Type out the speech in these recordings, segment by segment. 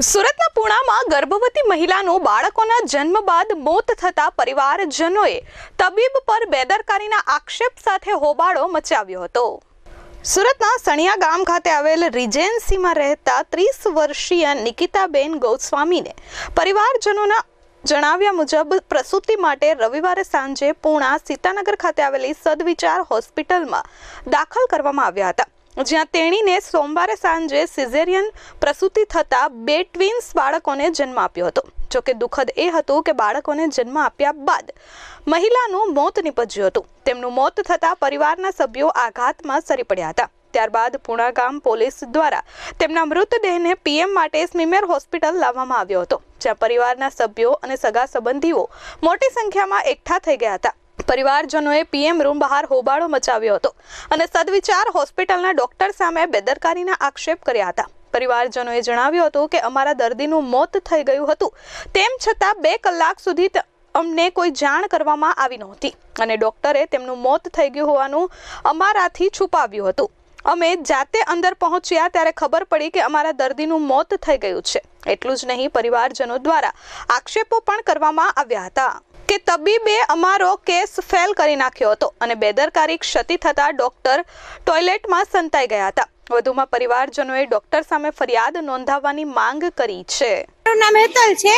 સુરતના પુણામાં ગર્ભવતી મહિલાનું બાળકોના જન્મ બાદ મોત થતા પરિવારજનોએ તબીબ પર બેદરકારીના આક્ષેપ સાથે હોબાળો મચાવ્યો હતો. સુરતના સણિયા ગામ ખાતે આવેલ રિજેન્સીમાં રહેતા ત્રીસ વર્ષીય નિકિતાબેન ગોસ્વામીને પરિવારજનોના જણાવ્યા મુજબ પ્રસૂતિ માટે રવિવારે સાંજે પૂણા સીતાનગર ખાતે આવેલી સદવિચાર હોસ્પિટલમાં દાખલ કરવામાં આવ્યા હતા. જ્યાં તેણીને સોમવારે સાંજે સિઝેરિયન પ્રસૂતિ થતાં બે ટ્વિન્સ બાળકોને જન્મ આપ્યો હતો. જોકે દુઃખદ એ હતું કે બાળકોને જન્મ આપ્યા બાદ મહિલાનું મોત નીપજ્યું હતું. તેમનું મોત થતાં પરિવારના સભ્યો આઘાતમાં સરી પડ્યા હતા. ત્યારબાદ પુણા ગામ પોલીસ દ્વારા તેમના મૃતદેહને પીએમ માટે સ્મીમેર હોસ્પિટલ લાવવામાં આવ્યો હતો, જ્યાં પરિવારના સભ્યો અને સગા સંબંધીઓ મોટી સંખ્યામાં એકઠા થઈ ગયા હતા. પરિવારજનોએ પીએમ રૂમ બહાર હોબાળો મચાવ્યો હતો અને સદવિચાર હોસ્પિટલના ડોક્ટર સામે બેદરકારીના આક્ષેપ કર્યા હતા. પરિવારજનોએ જણાવ્યું હતું કે અમારા દર્દીનું મોત થઈ ગયું હતું. તેમ છતાં બે કલાક સુધી અમને કોઈ જાણ કરવામાં આવી નહોતી અને ડોક્ટરે તેમનું મોત થઈ ગયું હોવાનું અમારાથી છુપાવ્યું હતું. અમે જાતે અંદર પહોંચ્યા ત્યારે ખબર પડી કે અમારા દર્દીનું મોત થઈ ગયું છે. એટલું જ નહીં, પરિવારજનો દ્વારા આક્ષેપો પણ કરવામાં આવ્યા હતા. કે તબીબે અમારો કેસ ફેલ કરી નાખ્યો હતો અને બેદરકારી ક્ષતિ થતા ડોક્ટર ટોયલેટમાં સંતાઈ ગયા હતા. વધુમાં પરિવારજનોએ ડોક્ટર સામે ફરિયાદ નોંધાવવાની માંગ કરી છે. મારું નામ હેતલ છે.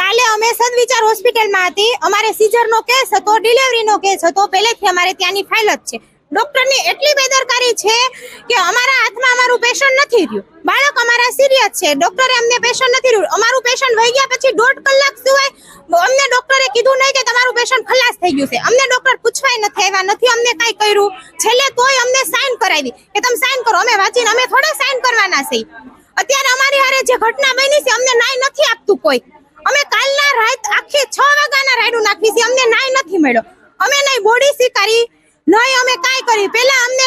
કાલે અમે સદવિચાર હોસ્પિટલમાં હતી. અમારે સીઝરનો કેસ હતો, ડિલિવરીનો કેસ હતો. પહેલેથી અમારે ત્યાંની ફાઇલ જ છે. ડોક્ટરની એટલી બેદરકારી છે કે અમારા હાથમાં અમારું પેશન્ટ નથી રહ્યું. બાળક અમારા સિરિયસ છે. ડોક્ટરે અમને પેશન્ટ નથી રહ્યું. અમારું પેશન્ટ વહી ગયા પછી દોઢ કલાક સિવાય અમને ડોક્ટરે કીધું નહીં કે તમારું પેશન્ટ ખલાસ થઈ ગયું છે. અમને ડોક્ટર પૂછવાય નથી, આવ્યા નથી, અમને કાંઈ કર્યું. છેલ્લે તોય અમને સાઇન કરાવી કે તમે સાઇન કરો, અમે વાંચીને અમે થોડા સાઇન કરવાના છે અત્યારે અમારી હારે જે ઘટના બની છે, અમને નાય નથી આપતું કોઈ. અમે કાલના રાત આખી છ વાગ્યાના રાયડું નાખી છે. અમને નાય નથી મળ્યો. અમે નહીં બોડી સ્વીકારી નહીં અમે કાંઈ કરી પહેલા અમને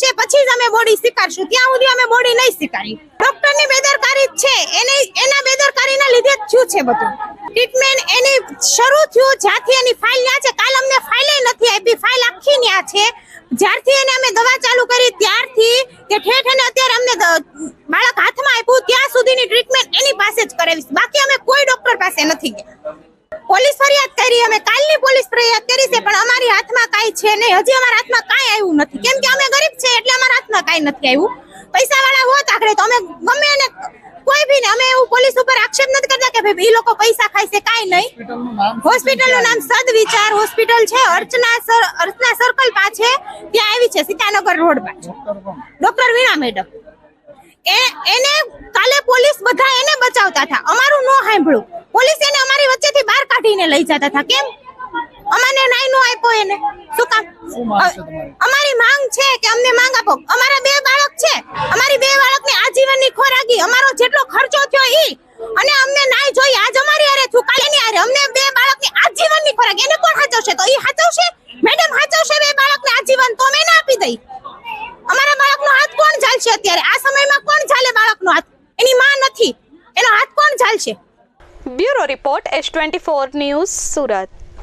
નાય પછી જ અમે બોડી સ્વીકારશું. ત્યાં સુધી અમે બોડી નહીં સ્વીકારી. ડોક્ટરની બેદરકારી છે. એને, એના બેદરકારીના લીધે જ થયું છે બધું. ટ્રીટમેન્ટ એની શરૂ થયું, જ્યાંથી એની ફાઇલ ન્યા છે. કાલ અમને ફાઇલે નથી આપી. ફાઇલ આખી ન્યા છે. જ્યારથી એને અમે દવા ચાલુ કરી, ત્યારથી કે ઠેઠ અને અત્યારે અમને બાળક હાથમાં આપ્યું, ત્યાં સુધીની ટ્રીટમેન્ટ એની પાસે જ કરાવી બાકી અમે કોઈ ડોક્ટર પાસે નથી ગયા. પોલીસ ફરિયાદ કરી, અમે કાલની પોલીસ ફરિયાદ કરી છે, પણ અમારી હાથમાં કાંઈ છે નહીં. હજી અમારા હાથમાં કાંઈ આવ્યું નથી. કેમ કે અમે ગરીબ એટલે કાંઈ નથી આવ્યું. પૈસા વાળા હોત આખરે તો અમે ગમે એને કોઈ બી ને અમે એવું પોલીસ ઉપર આક્ષેપ નથી કરતા કે ભાઈ એ લોકો પૈસા ખાય છે કાંઈ નહીં. હોસ્પિટલનું નામ સદવિચાર હોસ્પિટલ છે અર્ચના સર અર્ચના સર્કલ પાસે ત્યાં આવી છે સીતાનગર રોડ પાસે ડોક્ટર વીણા મેડમ. એ એને કાલે પોલીસ બધા એને બચાવતા હતા. અમારું નો સાંભળ્યું. પોલીસ એને અમારી વચ્ચેથી બહાર કાઢીને લઈ જતા હતા. કેમ? અમને નાય નો આપ્યો એને. શું કામ? માંગ છે કે અમને માંગ આપો? અમારા બે બાળક છે. અમારી બે બાળકને આજીવનની ખોરાકી અમારો જેટલો ખર્ચો થયો ઈ, અને અમને નાય જોઈએ આજ અમારી હારે થયું કાલે ની હારે અમને બે બાળકની આજીવનની ખોરાક એને કોણ સાચવશે તો ઈ સાચવશે મેડમ સાચવશે બે બાળકને આજીવન? તો મેં ના આપી દઈ. અમારા બાળકનો હાથ કોણ ઝાલશે અત્યારે? આ સમયમાં કોણ ઝાલે બાળકનો હાથ? એની માં નથી. એનો હાથ કોણ ઝાલશે? Bureau report S twenty four news Surat.